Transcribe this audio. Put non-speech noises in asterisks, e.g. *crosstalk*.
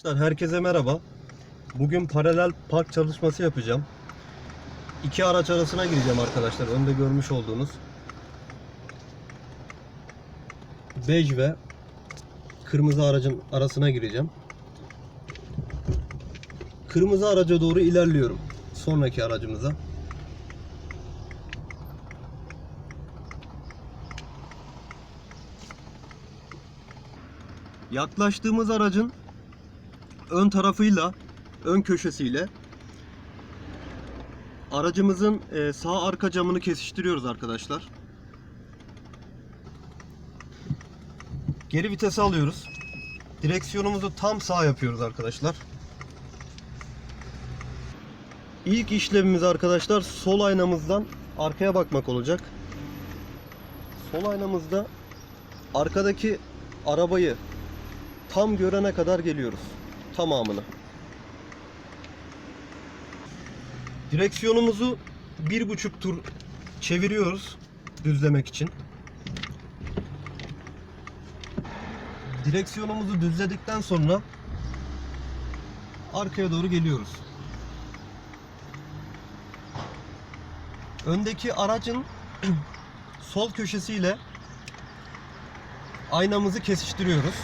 Arkadaşlar herkese merhaba. Bugün paralel park çalışması yapacağım. İki araç arasına gireceğim arkadaşlar. Önde görmüş olduğunuz. Bej ve kırmızı aracın arasına gireceğim. Kırmızı araca doğru ilerliyorum. Sonraki aracımıza. Yaklaştığımız aracın ön tarafıyla, ön köşesiyle aracımızın e, sağ arka camını kesiştiriyoruz arkadaşlar. Geri vitesi alıyoruz. Direksiyonumuzu tam sağ yapıyoruz arkadaşlar. İlk işlemimiz arkadaşlar sol aynamızdan arkaya bakmak olacak. Sol aynamızda arkadaki arabayı tam görene kadar geliyoruz. Tamamını. Direksiyonumuzu bir buçuk tur çeviriyoruz düzlemek için. Direksiyonumuzu düzledikten sonra arkaya doğru geliyoruz. Öndeki aracın *clears throat* sol köşesiyle aynamızı kesiştiriyoruz.